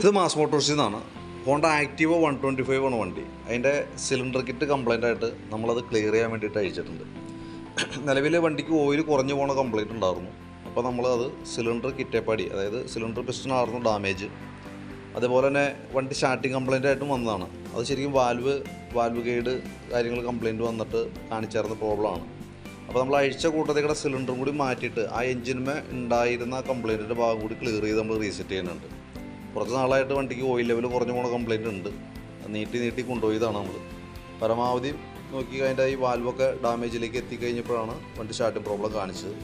ഇത് മാസ് മോട്ടോഴ്സിൽ നിന്നാണ് Honda Activa one twenty five ആണ് വണ്ടി. അതിന്റെ സിലിണ്ടർ കിറ്റ് കംപ്ലൈന്റ് ആയിട്ട് നമ്മളത് ക്ലിയർ ചെയ്യാൻ വേണ്ടിയിട്ട് അയച്ചിട്ടുണ്ട്. നിലവിൽ വണ്ടിക്ക് ഓയിൽ കുറഞ്ഞു പോണ കംപ്ലൈന്റ് ഉണ്ടായിരുന്നു. അപ്പോൾ നമ്മളത് സിലിണ്ടർ കിറ്റേപ്പാടി അതായത് സിലിണ്ടർ പിസ്റ്റനായിരുന്നു ഡാമേജ് അതേപോലെ തന്നെ വണ്ടി സ്റ്റാർട്ടിങ് കംപ്ലൈന്റ് ആയിട്ടും വന്നതാണ്. അത് ശരിക്കും വാൽവ് വാൽവ് ഗൈഡ് കാര്യങ്ങൾ കംപ്ലൈന്റ് വന്നിട്ട് കാണിച്ചായിരുന്ന പ്രോബ്ലമാണ് അപ്പോൾ നമ്മൾ അഴിച്ച കൂട്ടത്തേക്കുടെ സിലിണ്ടറും കൂടി മാറ്റിയിട്ട് ആ എഞ്ചിനുമേ ഉണ്ടായിരുന്ന കംപ്ലൈന്റിന്റെ ഭാഗം കൂടി ക്ലിയർ ചെയ്ത് നമ്മൾ റീസെറ്റ് ചെയ്യുന്നുണ്ട്. കുറച്ച് നാളായിട്ട് വണ്ടിക്ക് ഓയിൽ ലെവൽ കുറഞ്ഞു പോണ കംപ്ലൈന്റ് ഉണ്ട്. നീട്ടി നീട്ടി കൊണ്ടുപോയതാണ് നമ്മൾ പരമാവധി നോക്കി അതിന്റെ ഈ വാൽവൊക്കെ ഡാമേജിലേക്ക് എത്തിക്കഴിഞ്ഞപ്പോഴാണ് വണ്ടി സ്റ്റാർട്ടിങ് പ്രോബ്ലം കാണിച്ചത്.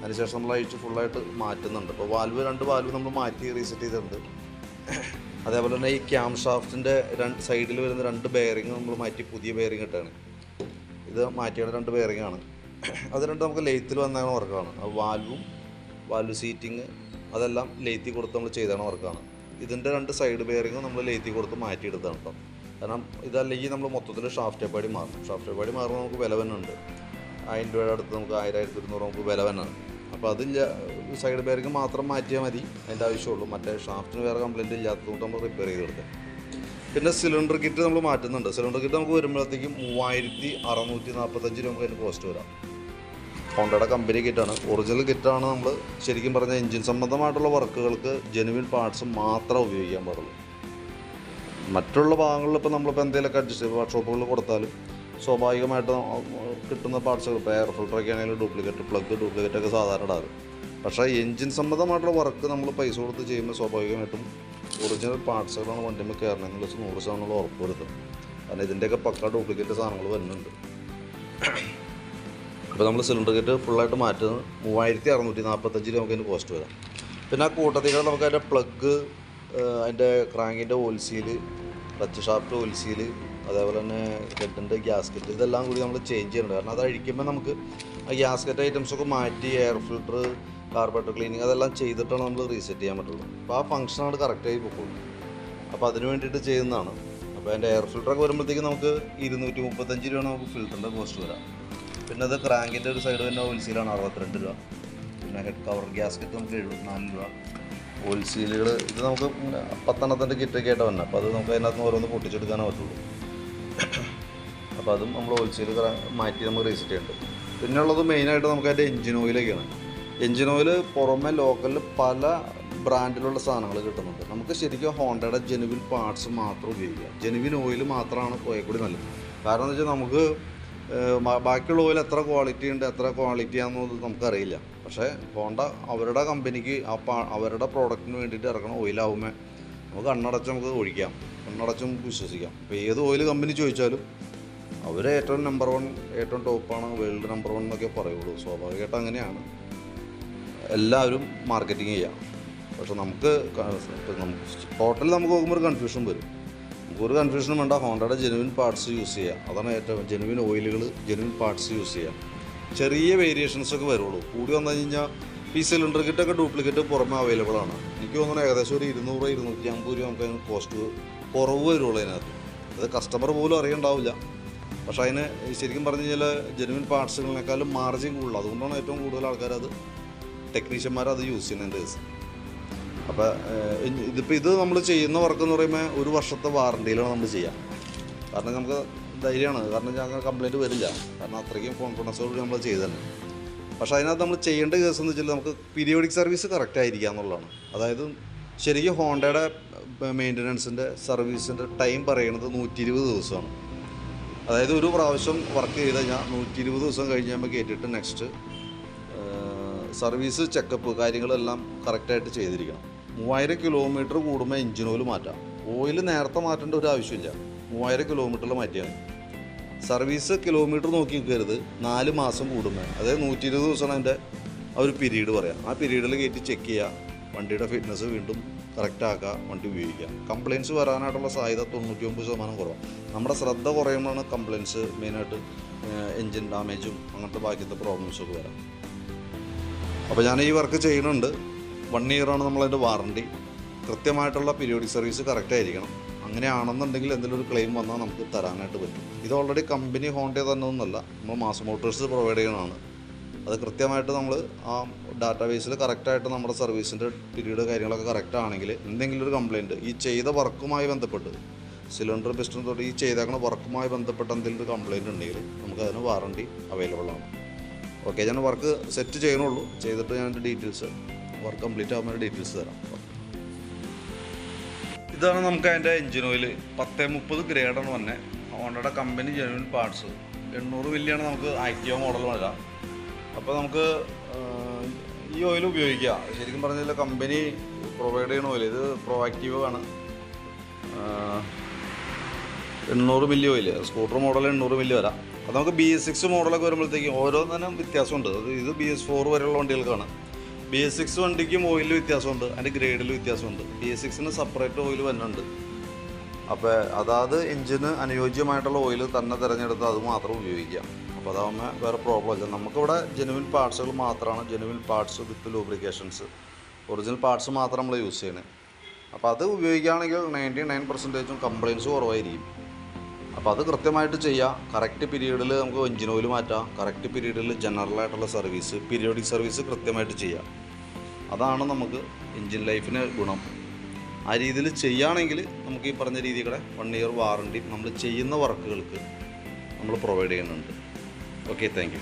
അതിനുശേഷം നമ്മൾ അഴിച്ച് ഫുള്ളായിട്ട് മാറ്റുന്നുണ്ട്. അപ്പോൾ വാൽവ് രണ്ട് വാൽവ് നമ്മൾ മാറ്റി റീസെറ്റ് ചെയ്തിട്ടുണ്ട്. അതേപോലെ തന്നെ ഈ ക്യാം ഷാഫ്റ്റിന്റെ രണ്ട് സൈഡിൽ വരുന്ന രണ്ട് ബെയറിങ് നമ്മൾ മാറ്റി പുതിയ ബെയറിങ് ഇട്ടാണ്. ഇത് മാറ്റിയുടെ രണ്ട് ബെയറിങ്ങാണ് അത് രണ്ട് നമുക്ക് ലെയ്ത്തിൽ വന്നാണ് വർക്കാണ് വാൽവും വാൽവ് സീറ്റിങ് അതെല്ലാം ലെയ്ത്തി കൊടുത്ത് നമ്മൾ ചെയ്താണ് വർക്കാണ് ഇതിന്റെ രണ്ട് സൈഡ് ബെയറിങ്ങും നമ്മൾ ലെയ്ത്തി കൊടുത്ത് മാറ്റിയെടുത്താണ് കേട്ടോ കാരണം ഇതല്ലെങ്കിൽ നമ്മൾ മൊത്തത്തിൽ ഷാഫ്റ്റ് പാടി മാറും. ഷാഫ്റ്റ് പാടി മാറുമ്പോൾ നമുക്ക് വില തന്നെ ഉണ്ട്. ആയിരം രൂപയുടെ അടുത്ത് നമുക്ക് ആയിരം ആയിരത്തി ഇരുന്നൂറ് നമുക്ക് വില തന്നെയാണ് അപ്പോൾ അതില്ല സൈഡ് ബെയറിങ് മാത്രം മാറ്റിയാൽ മതി. അതിന്റെ ആവശ്യമുള്ളൂ. മറ്റേ ഷാഫ്റ്റിന് വേറെ കംപ്ലയിന്റ് ഇല്ലാത്തതുകൊണ്ട് നമ്മൾ റിപ്പയർ ചെയ്ത് കൊടുക്കാം. പിന്നെ സിലിണ്ടർ കിറ്റ് നമ്മൾ മാറ്റുന്നുണ്ട്. സിലിണ്ടർ കിറ്റ് നമുക്ക് വരുമ്പോഴത്തേക്കും മൂവായിരത്തി അറുന്നൂറ്റി നാൽപ്പത്തഞ്ച് രൂപ അതിന് കോസ്റ്റ് വരാം. ഹോണ്ടയുടെ കമ്പനി കിറ്റാണ്. ഒറിജിനൽ കിറ്റാണ് നമ്മൾ ശരിക്കും പറഞ്ഞാൽ എഞ്ചിൻ സംബന്ധമായിട്ടുള്ള വർക്കുകൾക്ക് ജെനുവിൻ പാർട്സ് മാത്രം ഉപയോഗിക്കാൻ പാടുള്ളൂ. മറ്റുള്ള ഭാഗങ്ങളിൽ ഇപ്പോൾ നമ്മളിപ്പോൾ എന്തെങ്കിലുമൊക്കെ അഡ്ജസ്റ്റ് വർക്ക്ഷോപ്പുകളിൽ കൊടുത്താലും സ്വാഭാവികമായിട്ട് കിട്ടുന്ന പാർട്സുകൾ ഇപ്പോൾ എയർ ഫിൽറ്ററൊക്കെ ആണെങ്കിലും ഡ്യൂപ്ലിക്കേറ്റ് പ്ലഗ് ഡ്യൂപ്ലിക്കേറ്റ് ഒക്കെ സാധാരണ ഇടാറ്. പക്ഷേ എഞ്ചിൻ സംബന്ധമായിട്ടുള്ള വർക്ക് നമ്മൾ പൈസ കൊടുത്ത് ചെയ്യുമ്പോൾ സ്വാഭാവികമായിട്ടും ഒറിജിനൽ പാർട്സുകളാണ് വണ്ടിയിൽ കയറണമെന്ന് വെച്ച് നൂറ് ശതമാനം ഉറപ്പ് വരുത്തും. കാരണം ഇതിന്റെയൊക്കെ പക്ക ഡ്യൂപ്ലിക്കേറ്റ് സാധനങ്ങൾ വരുന്നുണ്ട്. അപ്പോൾ നമ്മൾ സിലിണ്ടർ കിറ്റ് ഫുള്ളായിട്ട് മാറ്റുന്നത് മൂവായിരത്തി അറുന്നൂറ്റി നാൽപ്പത്തഞ്ച് രൂപ നമുക്ക് കോസ്റ്റ് വരാം. പിന്നെ ആ കൂട്ടത്തിൽ നമുക്ക് അതിന്റെ പ്ലഗ് അതിന്റെ ക്രാങ്കിന്റെ ഓൽസീൽ ക്ലച്ച് ഷാഫ്റ്റ് ഓൽസീൽ അതേപോലെ തന്നെ ഹെഡിന്റെ ഗ്യാസ്കറ്റ് ഇതെല്ലാം കൂടി നമ്മൾ ചേഞ്ച് ചെയ്യണം കാരണം അത് അഴിക്കുമ്പോൾ നമുക്ക് ആ ഗ്യാസ്കറ്റ് ഐറ്റംസൊക്കെ മാറ്റി എയർ ഫിൽറ്റർ കാർബറേറ്റർ ക്ലീനിങ് അതെല്ലാം ചെയ്തിട്ടാണ് നമ്മൾ റീസെറ്റ് ചെയ്യാൻ പറ്റുള്ളൂ. അപ്പോൾ ആ ഫംഗ്ഷനാണ് കറക്റ്റായി പൊക്കുള്ളൂ അപ്പോൾ അതിന് വേണ്ടിയിട്ട് ചെയ്യുന്നതാണ്. അപ്പോൾ അതിന്റെ എയർ ഫിൽറ്ററൊക്കെ വരുമ്പോഴത്തേക്കും നമുക്ക് ഇരുന്നൂറ്റി മുപ്പത്തഞ്ച് രൂപയാണ് നമുക്ക് ഫിൽറ്ററിന്റെ കോസ്റ്റ് വരാം. പിന്നെ അത് ക്രാങ്കിന്റെ ഒരു സൈഡ് തന്നെ ഓയിൽ സീലാണ് അറുപത്തിരണ്ട് രൂപ. പിന്നെ ഹെഡ് കവർ ഗ്യാസ്കറ്റ് നമുക്ക് എഴുപത്തിനാല് രൂപ. ഓയിൽ സീലുകൾ ഇത് നമുക്ക് പത്തെണ്ണത്തിന്റെ കിറ്റൊക്കെ ആയിട്ട് വന്നെ. അപ്പോൾ അത് നമുക്ക് അതിനകത്ത് നിന്ന് ഓരോന്ന് പൊട്ടിച്ചെടുക്കാനേ പറ്റുള്ളൂ. അപ്പോൾ അതും നമ്മൾ ഓയിൽ മാറ്റി നമുക്ക് റീസെറ്റ് പിന്നെ ഉള്ളത് മെയിനായിട്ട് നമുക്ക് അതിന്റെ എഞ്ചിൻ ഓയിലൊക്കെയാണ് എഞ്ചിൻ ഓയിൽ പുറമെ ലോക്കലിൽ പല ബ്രാൻഡിലുള്ള സാധനങ്ങൾ കിട്ടുന്നുണ്ട്. നമുക്ക് ശരിക്കും ഹോണ്ടയുടെ ജെനുവിൻ പാർട്സ് മാത്രം ഉപയോഗിക്കുക ജെനുവിൻ ഓയിൽ മാത്രമാണ് കൂടി നല്ലത്. കാരണം എന്ന് വെച്ചാൽ നമുക്ക് ബാക്കിയുള്ള ഓയിൽ എത്ര ക്വാളിറ്റി ഉണ്ട് എത്ര ക്വാളിറ്റി ആണെന്നത് നമുക്കറിയില്ല. പക്ഷേ ഹോണ്ട അവരുടെ കമ്പനിക്ക് ആ അവരുടെ പ്രോഡക്റ്റിന് വേണ്ടിയിട്ട് ഇറക്കണ ഓയിലാവുമ്പോൾ നമുക്ക് കണ്ണടച്ച് നമുക്ക് ഒഴിക്കാം കണ്ണടച്ച് നമുക്ക് വിശ്വസിക്കാം. ഇപ്പോൾ ഏത് ഓയിൽ കമ്പനി ചോദിച്ചാലും അവർ ഏറ്റവും നമ്പർ വൺ ഏറ്റവും ടോപ്പാണ് വേൾഡ് നമ്പർ വൺ എന്നൊക്കെ പറയുള്ളൂ. സ്വാഭാവികമായിട്ട് അങ്ങനെയാണ്. എല്ലാവരും മാർക്കറ്റിംഗ് ചെയ്യാം. പക്ഷെ നമുക്ക് ടോട്ടൽ നമുക്ക് നോക്കുമ്പോൾ ഒരു കൺഫ്യൂഷൻ വരും. നമുക്കൊരു കൺഫ്യൂഷനും വേണ്ട. ഹോണ്ടയുടെ ജെനുവിൻ പാർട്സ് യൂസ് ചെയ്യുക അതാണ് ഏറ്റവും ജെനുവിൻ ഓയിലുകൾ ജെനുവിൻ പാർട്സ് യൂസ് ചെയ്യാം. ചെറിയ വേരിയേഷൻസ് ഒക്കെ വരുള്ളൂ. കൂടി വന്നു കഴിഞ്ഞാൽ ഈ സിലിണ്ടർ കിറ്റൊക്കെ ഡ്യൂപ്ലിക്കേറ്റ് പുറമെ അവൈലബിൾ ആണ്. എനിക്ക് തോന്നുന്നു ഏകദേശം ഒരു ഇരുന്നൂറ് ഇരുന്നൂറ്റി അമ്പത് രൂപ നമുക്ക് അതിന് കോസ്റ്റ് കുറവ് വരുള്ളൂ അതിനകത്ത്. അത് കസ്റ്റമർ പോലും അറിയണ്ടാവില്ല. പക്ഷേ അതിന് ശരിക്കും പറഞ്ഞു കഴിഞ്ഞാൽ ജെനുവിൻ പാർട്സുകളിനേക്കാളും മാർജിൻ കൂടുതൽ അതുകൊണ്ടാണ് ഏറ്റവും കൂടുതൽ ആൾക്കാർ അത് ടെക്നീഷ്യന്മാർ അത് യൂസ് ചെയ്യുന്നതിന്റെ കേസ് അപ്പോൾ ഇതിപ്പോൾ ഇത് നമ്മൾ ചെയ്യുന്ന വർക്ക് എന്ന് പറയുമ്പോൾ ഒരു വർഷത്തെ വാറണ്ടിയിലാണ് നമ്മൾ ചെയ്യുക കാരണം നമുക്ക് ധൈര്യമാണ്. കാരണം ഞങ്ങൾ കംപ്ലയിന്റ് വരില്ല. കാരണം അത്രയ്ക്കും കോൺഫിഡൻസോട് നമ്മൾ ചെയ്തതന്നെ പക്ഷേ അതിനകത്ത് നമ്മൾ ചെയ്യേണ്ട കേസ് എന്ന് വെച്ചാൽ നമുക്ക് പീരിയോഡിക് സർവീസ് കറക്റ്റ് ആയിരിക്കുക എന്നുള്ളതാണ്. അതായത് ശരിക്കും ഹോണ്ടയുടെ മെയിന്റനൻസിന്റെ സർവീസിന്റെ ടൈം പറയുന്നത് നൂറ്റി ഇരുപത് ദിവസമാണ്. അതായത് ഒരു പ്രാവശ്യം വർക്ക് ചെയ്ത് കഴിഞ്ഞാൽ നൂറ്റി ഇരുപത് ദിവസം കഴിഞ്ഞ് നമ്മൾ കയറ്റിയിട്ട് നെക്സ്റ്റ് സർവീസ് ചെക്കപ്പ് കാര്യങ്ങളെല്ലാം കറക്റ്റായിട്ട് ചെയ്തിരിക്കണം. മൂവായിരം കിലോമീറ്റർ കൂടുമ്പോൾ എഞ്ചിൻ ഓയിൽ മാറ്റാം. ഓയിൽ നേരത്തെ മാറ്റേണ്ട ഒരു ആവശ്യമില്ല. മൂവായിരം കിലോമീറ്ററിൽ മാറ്റിയാൽ സർവീസ് കിലോമീറ്റർ നോക്കി നിൽക്കരുത് നാല് മാസം കൂടുമ്പോൾ അതായത് നൂറ്റി ഇരുപത് ദിവസമാണ് അതിന്റെ ആ ഒരു പീരീഡ് പറയാം. ആ പീരീഡിൽ കയറ്റി ചെക്ക് ചെയ്യുക വണ്ടിയുടെ ഫിറ്റ്നസ് വീണ്ടും കറക്റ്റ് ആക്കുക വണ്ടി ഉപയോഗിക്കുക കംപ്ലയിൻസ് വരാനായിട്ടുള്ള സാധ്യത തൊണ്ണൂറ്റി ഒമ്പത് ശതമാനം കുറവാണ് നമ്മുടെ ശ്രദ്ധ കുറയുമ്പോഴാണ് കംപ്ലയിൻസ് മെയിനായിട്ട് എൻജിൻ ഡാമേജും അങ്ങനത്തെ ബാക്കിയത്തെ പ്രോബ്ലംസൊക്കെ വരാം. അപ്പോൾ ഞാൻ ഈ വർക്ക് ചെയ്യുന്നുണ്ട്. വൺ ഇയറാണ് നമ്മളതിന്റെ വാറണ്ടി കൃത്യമായിട്ടുള്ള പീരിയോഡിക് സർവീസ് കറക്റ്റ് ആയിരിക്കണം. അങ്ങനെയാണെന്നുണ്ടെങ്കിൽ എന്തെങ്കിലും ഒരു ക്ലെയിം വന്നാൽ നമുക്ക് തരാനായിട്ട് പറ്റും. ഇത് ഓൾറെഡി കമ്പനി ഹോണ്ടേ തന്നെ ഒന്നല്ല നമ്മൾ മാസ് മോട്ടോഴ്സ് പ്രൊവൈഡ് ചെയ്യണതാണ് അത് കൃത്യമായിട്ട് നമ്മൾ ആ ഡാറ്റാബേസിൽ കറക്റ്റായിട്ട് നമ്മുടെ സർവീസിന്റെ പീരീഡ് കാര്യങ്ങളൊക്കെ കറക്റ്റ് ആണെങ്കിൽ എന്തെങ്കിലും ഒരു കംപ്ലയിന്റ് ഈ ചെയ്ത വർക്കുമായി ബന്ധപ്പെട്ട് സിലിണ്ടർ പിസ്റ്റൺ തൊട്ട് ഈ ചെയ്തേക്കുന്ന വർക്കുമായി ബന്ധപ്പെട്ട് എന്തെങ്കിലും ഒരു കംപ്ലയിന്റ് ഉണ്ടെങ്കിൽ നമുക്ക് അതിന് വാറണ്ടി അവൈലബിൾ ആണ്. ഓക്കെ ഞാൻ വർക്ക് സെറ്റ് ചെയ്യണുള്ളൂ ചെയ്തിട്ട് ഞാൻ ഡീറ്റെയിൽസ് വർക്ക് കംപ്ലീറ്റ് ആകുമ്പോൾ ഡീറ്റെയിൽസ് തരാം. ഇതാണ് നമുക്ക് അതിന്റെ എഞ്ചിൻ ഓയിൽ പത്ത് മുപ്പത് ഗ്രേഡാണ് വന്നെ. ഹോണ്ടയുടെ കമ്പനി ജെനുവിൻ പാർട്സ് എണ്ണൂറ് ആണ് നമുക്ക് ആക്റ്റീവ മോഡൽ വരാം. അപ്പോൾ നമുക്ക് ഈ ഓയിൽ ഉപയോഗിക്കാം. ശരിക്കും പറഞ്ഞാൽ കമ്പനി പ്രൊവൈഡ് ചെയ്യുന്ന ഓയിൽ ഇത് പ്രോ ആക്റ്റീവ് ആണ് എണ്ണൂറ് മില്ലി ഓയിൽ സ്കൂട്ടർ മോഡൽ എണ്ണൂറ് മില്ലി വരാം. അത് നമുക്ക് ബി എസ് സിക്സ് മോഡലൊക്കെ വരുമ്പോഴത്തേക്കും ഓരോന്നിനും വ്യത്യാസമുണ്ട്. അത് ഇത് ബി എസ് ഫോർ വരെയുള്ള വണ്ടികൾക്കാണ്. ബി എസ് സിക്സ് വണ്ടിക്കും ഓയിലിൽ വ്യത്യാസമുണ്ട്. അതിന്റെ ഗ്രേഡിൽ വ്യത്യാസമുണ്ട്. ബി എസ് സിക്സിന് സെപ്പറേറ്റ് ഓയിൽ വരുന്നുണ്ട് അപ്പോൾ അതാത് എഞ്ചിന് അനുയോജ്യമായിട്ടുള്ള ഓയിൽ തന്നെ തിരഞ്ഞെടുത്ത് അത് മാത്രം ഉപയോഗിക്കാം അപ്പോൾ അതാവുമ്പോൾ വേറെ പ്രോബ്ലം ഇല്ല. നമുക്കിവിടെ ജെനുവിൻ പാർട്സുകൾ മാത്രമാണ് genuine parts with lubrications original parts മാത്രം നമ്മൾ യൂസ് ചെയ്യണേ. അപ്പോൾ അത് ഉപയോഗിക്കുകയാണെങ്കിൽ നയന്റി നയൻ പെർസെന്റേജും കംപ്ലയിൻസ് കുറവായിരിക്കും. അപ്പോൾ അത് കൃത്യമായിട്ട് ചെയ്യാം. കറക്റ്റ് പീരീഡിൽ നമുക്ക് എഞ്ചിൻ ഓയിൽ മാറ്റാം. കറക്റ്റ് പീരീഡിൽ ജനറൽ ആയിട്ടുള്ള സർവീസ് പീരിയോഡിക് സർവീസ് കൃത്യമായിട്ട് ചെയ്യാം. അതാണ് നമുക്ക് എഞ്ചിൻ ലൈഫിന് ഗുണം. ആ രീതിയിൽ ചെയ്യുകയാണെങ്കിൽ നമുക്ക് ഈ പറഞ്ഞ രീതികളെ വൺ ഇയർ വാറണ്ടി നമ്മൾ ചെയ്യുന്ന വർക്കുകൾക്ക് നമ്മൾ പ്രൊവൈഡ് ചെയ്യുന്നുണ്ട്. Okay thank